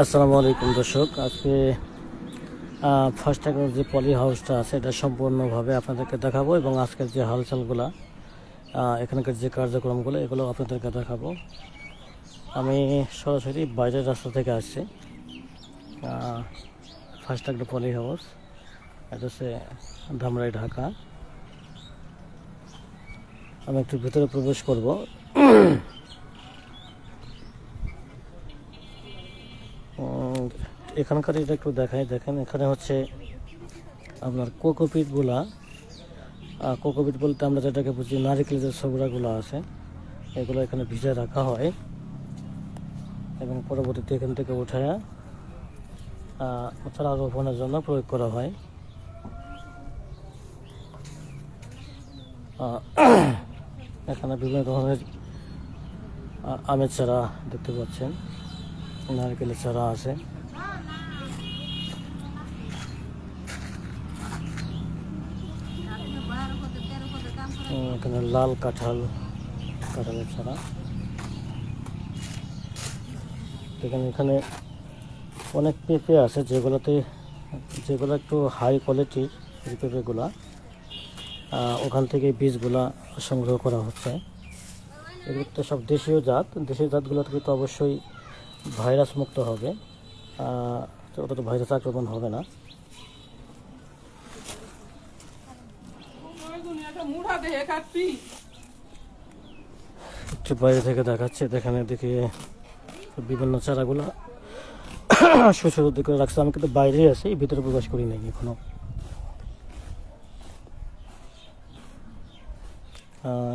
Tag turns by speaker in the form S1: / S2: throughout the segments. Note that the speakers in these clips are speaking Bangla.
S1: আসসালামু আলাইকুম দর্শক। আজকে ফার্স্ট টাইমের যে পলি হাউসটা আছে, এটা সম্পূর্ণভাবে আপনাদেরকে দেখাবো এবং আজকের যে হালচালগুলো এখানকার যে কার্যক্রমগুলো, এগুলো আপনাদেরকে দেখাবো। আমি সরাসরি বাইরের রাস্তা থেকে আসছি। ফার্স্ট একটা পলি হাউস এটা হচ্ছে ধামরাই, ঢাকা। আমি একটু ভিতরে প্রবেশ করব। এখানকার এটা একটু দেখাই, দেখেন এখানে হচ্ছে আপনার কোকোপিটগুলা কোকোপিট বলতে আমরা যেটাকে বুঝি নারিকেল যে সবরাগুলো আছে, এগুলো এখানে ভিজে রাখা হয়। এবং পরবর্তীতে এখান থেকে উঠায় চারা রোপণের জন্য প্রয়োগ করা হয়। এখানে বিভিন্ন ধরনের আমের চারা দেখতে পাচ্ছেন, নারকেলের চারা আছে। এখানে লাল কাঁঠাল কাঁঠালের ছাড়া। এখানে এখানে অনেক পেঁপে আছে, যেগুলোতে, যেগুলো একটু হাই কোয়ালিটির পেঁপেগুলা। ওখান থেকে বীজগুলা সংগ্রহ করা হচ্ছে। এগুলো তো সব দেশীয় জাত। দেশীয় জাতগুলো থেকে তো অবশ্যই ভাইরাস মুক্ত হবে। ওটা তো ভাইরাস আক্রমণ হবে না। একটু বাইরে থেকে দেখাচ্ছে এখানে দেখি বিভিন্ন চারাগুলো সুসজ্জিত করে রাখছে। আমি কিন্তু বাইরেই আছি, ভিতরে প্রবেশ করি নাই এখনও।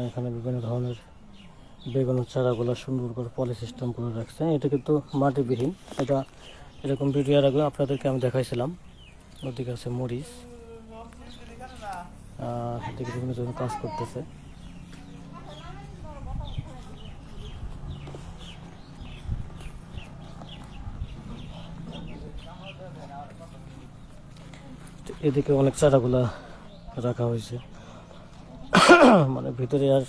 S1: এখানে বিভিন্ন ধরনের বেগুনের চারাগুলো সুন্দর করে পলি সিস্টেম করে রাখছে। এটা কিন্তু মাটিবিহীন। এটা এরকম ভিডিও আগে আপনাদেরকে আমি দেখাইছিলাম। ওদিকে আছে মরিচ। এদিকে বিভিন্ন জন কাজ করতেছে। এদিকে অনেক চারাগুলা রাখা হয়েছে। মানে ভিতরে আর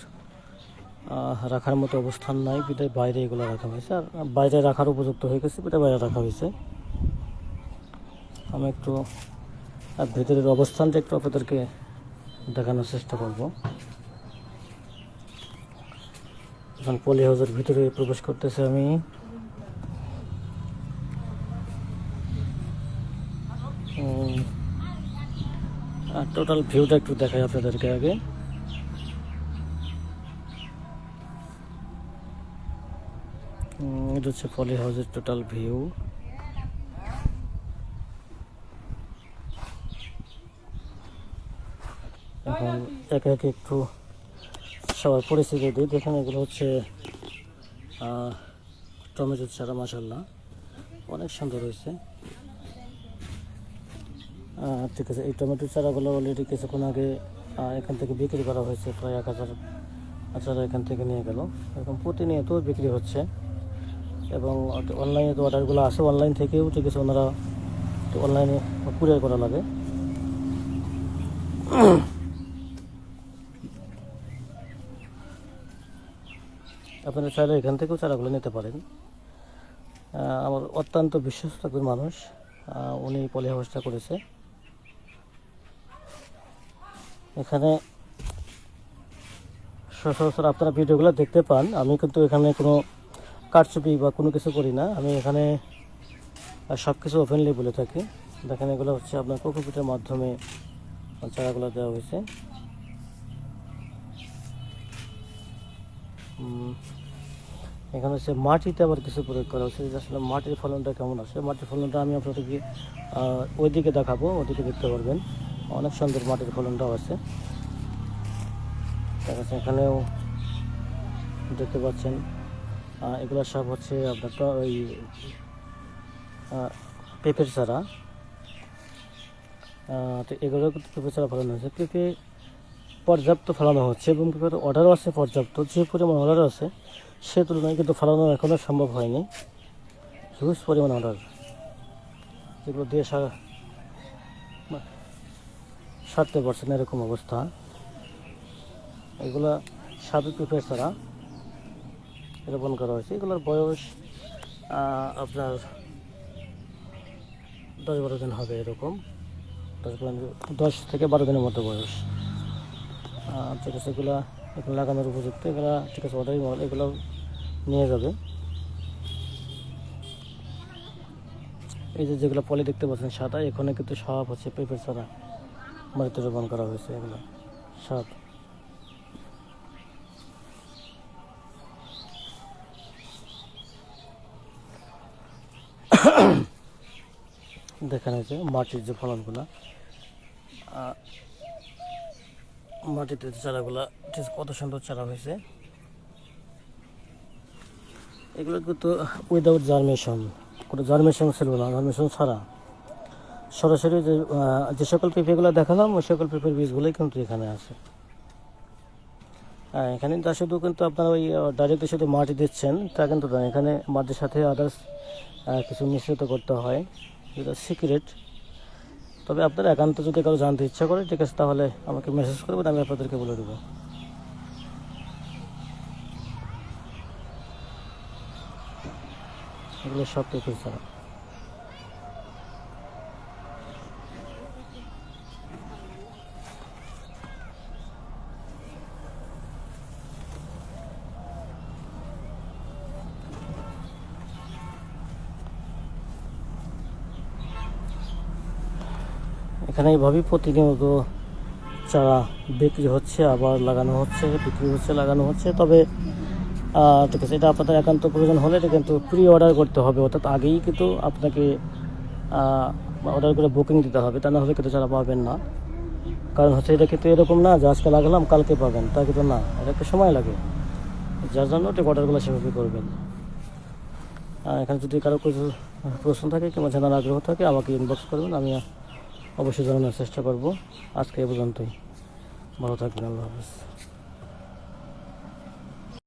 S1: রাখার মতো অবস্থান নাই। বিদায় বাইরে এগুলো রাখা হয়েছে। আর বাইরে রাখার উপযুক্ত হয়ে গেছে বিদায় বাইরে রাখা হয়েছে। আমি একটু, আর ভিতরের অবস্থানটা একটু আপনাদেরকে দেখানোর চেষ্টা করব। এখন পলি হাউসের ভিতরে প্রবেশ করতেছে আমি। টোটাল ভিউটা একটু দেখাই আপনাদেরকে আগে। এটা হচ্ছে পলি হাউসের টোটাল ভিউ এখন একে একে একটু সবার পরিস্থিতি দিই দেখেন এগুলো হচ্ছে টমেটোর চারা মাসাল্লাহ অনেক সুন্দর হয়েছে। ঠিক আছে, এই টমেটোর চারাগুলো অলরেডি কিছুক্ষণ আগে এখান থেকে বিক্রি করা হয়েছে, প্রায় এক হাজার চারা এখান থেকে নিয়ে গেল। এরকম প্রতিনিয়ত বিক্রি হচ্ছে। এবং অনলাইনে তো অর্ডারগুলো আসে অনলাইন থেকেও ঠিক আছে, ওনারা অনলাইনে কুরিয়ার করা লাগে। আপনারা চাইলে এখান থেকেও চারাগুলো নিতে পারেন। আমার অত্যন্ত বিশ্বস্ত একজন মানুষ উনি পলি হাউসটা করেছে। এখানে সচরাচর আপনারা ভিডিওগুলো দেখতে পান। আমি কিন্তু এখানে কোনো কারচুপি বা কোনো কিছু করি না। আমি এখানে সব কিছু ওপেনলি বলে থাকি। দেখেন, এগুলো হচ্ছে আপনার কোকোপিটের মাধ্যমে চারাগুলো দেওয়া হয়েছে। এখানে হচ্ছে মাটিতে আবার কিছু প্রয়োগ করা হচ্ছে। আসলে মাটির ফলনটা কেমন আছে মাটির ফলনটা আমি আপনাদেরকে ওইদিকে দেখাবো ওইদিকে দেখতে পারবেন। অনেক সুন্দর মাটির ফলনটাও আছে। এখানেও দেখতে পাচ্ছেন এগুলো সব হচ্ছে আপনার ওই পেঁপের চারা। তো এগুলো পেঁপে চারা ফলানো হয়েছে। পেঁপে পর্যাপ্ত ফলানো হচ্ছে এবং পেঁপের অর্ডারও আছে পর্যাপ্ত, যে পরিমাণ অর্ডার আছে। সে তুলনায় কিন্তু ফলানো এখনও সম্ভব হয়নি। হিউজ পরিমাণ অর্ডার যেগুলো দিয়ে সারতে পারছে না এরকম অবস্থা। এগুলো সাধু পেঁপের ছাড়া রোপণ করা হয়েছে। এগুলোর বয়স আপনার দশ বারো দিন হবে এরকম। দশ বারো দশ থেকে বারো দিনের মতো বয়স। আর আছে এগুলো লাগানোর উপযুক্ত, এগুলো ঠিক আছে অর্ডারই মাল এগুলো নিয়ে যাবে। এই যে যেগুলো পলি দেখতে পাচ্ছেন, সাদা, এখানে কিন্তু সব হচ্ছে পেঁপে ছাড়া মাটিতে রোপণ করা হয়েছে এগুলো, সব। দেখানো হয়েছে মাটির যে ফলনগুলো মাটিতে চারাগুলা কত সুন্দর চারা হয়েছে। এগুলো কিন্তু উইদাউট জার্মেশন কোনো জার্মেশন ছিল না জার্মেশন ছাড়া। সরাসরি যে যে সকল পেঁপেগুলো দেখালাম, ওই সকল পেঁপের বীজগুলোই কিন্তু এখানে আছে। হ্যাঁ এখানে তা শুধু কিন্তু আপনারা ওই ডাইরেক্টলি শুধু মাটি দিচ্ছেন, তা কিন্তু এখানে মাটির সাথে আদার্স কিছু মিশ্রিত করতে হয়। যেটা সিক্রেট তবে আপনারা একান্ত যদি কারও জানতে ইচ্ছা করে, ঠিক আছে, তাহলে আমাকে মেসেজ করবেন আমি আপনাদেরকে বলে দেবো। এগুলো সব পেপার ছাড়া। এখানে এইভাবেই প্রতিনিয়ত চারা বিক্রি হচ্ছে, আবার লাগানো হচ্ছে, বিক্রি হচ্ছে, লাগানো হচ্ছে। তবে ঠিক আছে, এটা আপনাদের একান্ত প্রয়োজন হলে এটা কিন্তু প্রি অর্ডার করতে হবে। অর্থাৎ আগেই কিন্তু আপনাকে অর্ডার করে বুকিং দিতে হবে। তা না হলে কিন্তু চারা পাবেন না। কারণ হচ্ছে এটা কিন্তু এরকম না যে আজকে লাগালাম, কালকে পাবেন। তা কিন্তু না, এটা একটু সময় লাগে। যার জন্য ঠিক অর্ডারগুলো সেভাবে করবেন। এখানে যদি কারও কিছু প্রশ্ন থাকে কিংবা জানার আগ্রহ থাকে, আমাকে ইনবক্স করবেন, আমি অবশ্যই জানানোর চেষ্টা করব। আজকে এ পর্যন্তই। ভালো থাকবেন আল্লাহ হাফিজ।